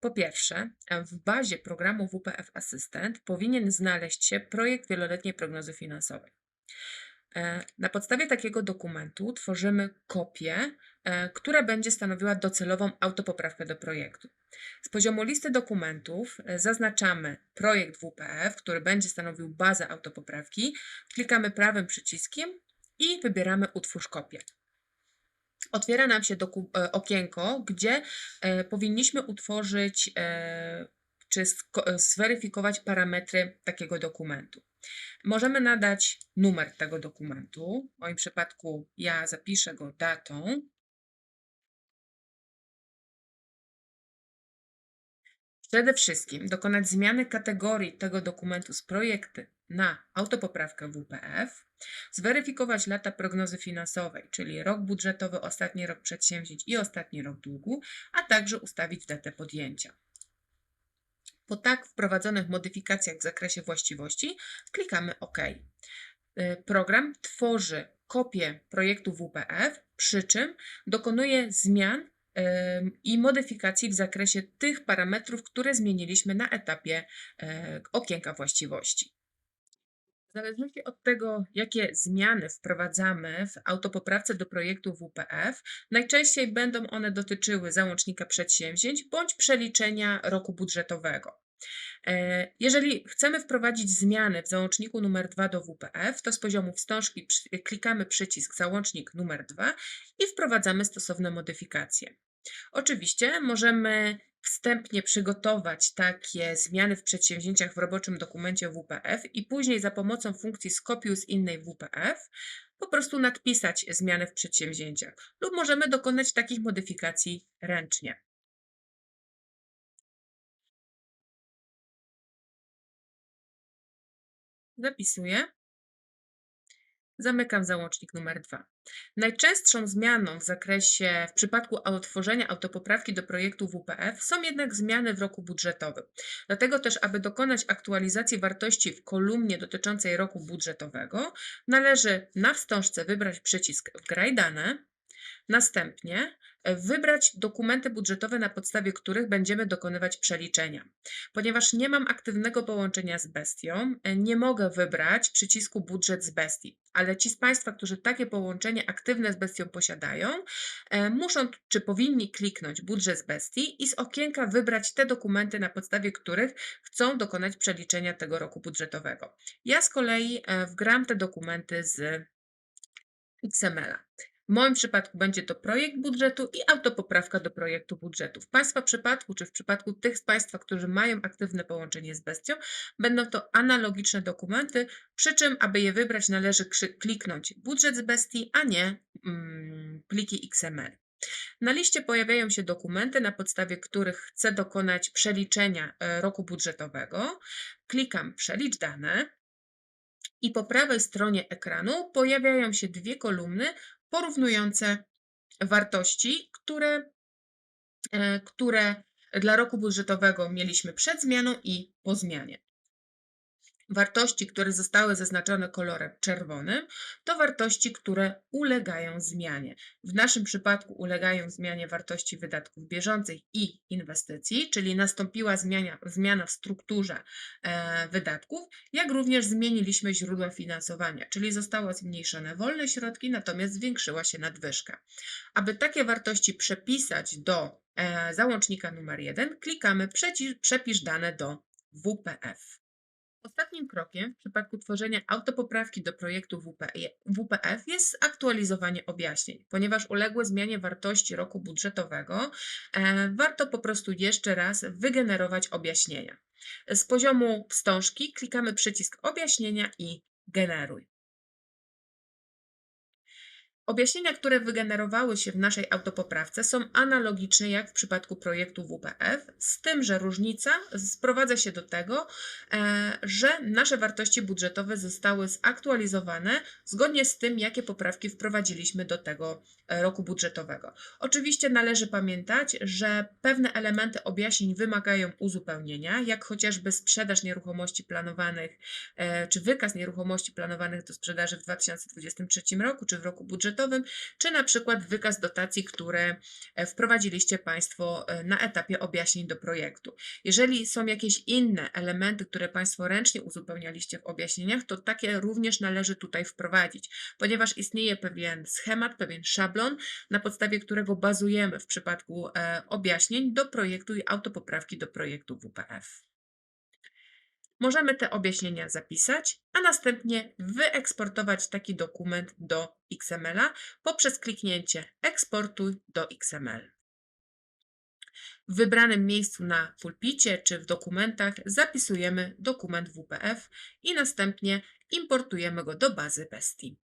Po pierwsze, w bazie programu WPF Assistant powinien znaleźć się projekt wieloletniej prognozy finansowej. E, Na podstawie takiego dokumentu tworzymy kopię, e, która będzie stanowiła docelową autopoprawkę do projektu. Z poziomu listy dokumentów e, zaznaczamy projekt WPF, który będzie stanowił bazę autopoprawki, klikamy prawym przyciskiem i wybieramy Utwórz kopię. Otwiera nam się e, okienko, gdzie e, powinniśmy utworzyć e, czy zweryfikować parametry takiego dokumentu. Możemy nadać numer tego dokumentu. W moim przypadku ja zapiszę go datą. Przede wszystkim dokonać zmiany kategorii tego dokumentu z projekty na autopoprawkę WPF, zweryfikować lata prognozy finansowej, czyli rok budżetowy, ostatni rok przedsięwzięć i ostatni rok długu, a także ustawić datę podjęcia. Po tak wprowadzonych modyfikacjach w zakresie właściwości klikamy OK. Y, Program tworzy kopię projektu WPF, przy czym dokonuje zmian i modyfikacji w zakresie tych parametrów, które zmieniliśmy na etapie e, okienka właściwości. W zależności od tego, jakie zmiany wprowadzamy w autopoprawce do projektu WPF, najczęściej będą one dotyczyły załącznika przedsięwzięć bądź przeliczenia roku budżetowego. E, Jeżeli chcemy wprowadzić zmiany w załączniku numer 2 do WPF, to z poziomu wstążki klikamy przycisk załącznik numer 2 i wprowadzamy stosowne modyfikacje. Oczywiście możemy wstępnie przygotować takie zmiany w przedsięwzięciach w roboczym dokumencie WPF i później za pomocą funkcji skopiuj z innej WPF po prostu nadpisać zmiany w przedsięwzięciach lub możemy dokonać takich modyfikacji ręcznie. Zapisuję. Zamykam załącznik numer 2. Najczęstszą zmianą w zakresie, w przypadku tworzenia autopoprawki do projektu WPF są jednak zmiany w roku budżetowym. Dlatego też, aby dokonać aktualizacji wartości w kolumnie dotyczącej roku budżetowego, należy na wstążce wybrać przycisk Wgraj dane, następnie e, wybrać dokumenty budżetowe, na podstawie których będziemy dokonywać przeliczenia. Ponieważ nie mam aktywnego połączenia z bestią, e, nie mogę wybrać przycisku budżet z bestii, ale ci z Państwa, którzy takie połączenie aktywne z bestią posiadają, e, muszą czy powinni kliknąć budżet z bestii i z okienka wybrać te dokumenty, na podstawie których chcą dokonać przeliczenia tego roku budżetowego. Ja z kolei wgram te dokumenty z XML-a. W moim przypadku będzie to projekt budżetu i autopoprawka do projektu budżetu. W Państwa przypadku, czy w przypadku tych z Państwa, którzy mają aktywne połączenie z bestią, będą to analogiczne dokumenty, przy czym, aby je wybrać, należy kliknąć budżet z bestii, a nie mm, pliki XML. Na liście pojawiają się dokumenty, na podstawie których chcę dokonać przeliczenia e, roku budżetowego. Klikam Przelicz dane i po prawej stronie ekranu pojawiają się dwie kolumny porównujące wartości, które, e, które dla roku budżetowego mieliśmy przed zmianą i po zmianie. Wartości, które zostały zaznaczone kolorem czerwonym, to wartości, które ulegają zmianie. W naszym przypadku ulegają zmianie wartości wydatków bieżących i inwestycji, czyli nastąpiła zmiana, zmiana w strukturze e, wydatków, jak również zmieniliśmy źródła finansowania, czyli zostało zmniejszone wolne środki, natomiast zwiększyła się nadwyżka. Aby takie wartości przepisać do e, załącznika numer 1, klikamy Przepisz dane do WPF. Ostatnim krokiem w przypadku tworzenia autopoprawki do projektu WP WPF jest aktualizowanie objaśnień. Ponieważ uległy zmianie wartości roku budżetowego, e, warto po prostu jeszcze raz wygenerować objaśnienia. Z poziomu wstążki klikamy przycisk objaśnienia i generuj. Objaśnienia, które wygenerowały się w naszej autopoprawce są analogiczne jak w przypadku projektu WPF, z tym, że różnica sprowadza się do tego, e, że nasze wartości budżetowe zostały zaktualizowane zgodnie z tym, jakie poprawki wprowadziliśmy do tego e, roku budżetowego. Oczywiście należy pamiętać, że pewne elementy objaśnień wymagają uzupełnienia, jak chociażby sprzedaż nieruchomości planowanych, e, czy wykaz nieruchomości planowanych do sprzedaży w 2023 roku, czy w roku budżetowym, czy na przykład wykaz dotacji, które e, wprowadziliście Państwo e, na etapie objaśnień do projektu. Jeżeli są jakieś inne elementy, które Państwo ręcznie uzupełnialiście w objaśnieniach, to takie również należy tutaj wprowadzić, ponieważ istnieje pewien schemat, pewien szablon, na podstawie którego bazujemy w przypadku e, objaśnień do projektu i autopoprawki do projektu WPF. Możemy te objaśnienia zapisać, a następnie wyeksportować taki dokument do XML-a poprzez kliknięcie Eksportuj do XML. W wybranym miejscu na pulpicie czy w dokumentach zapisujemy dokument WPF i następnie importujemy go do bazy Bestii.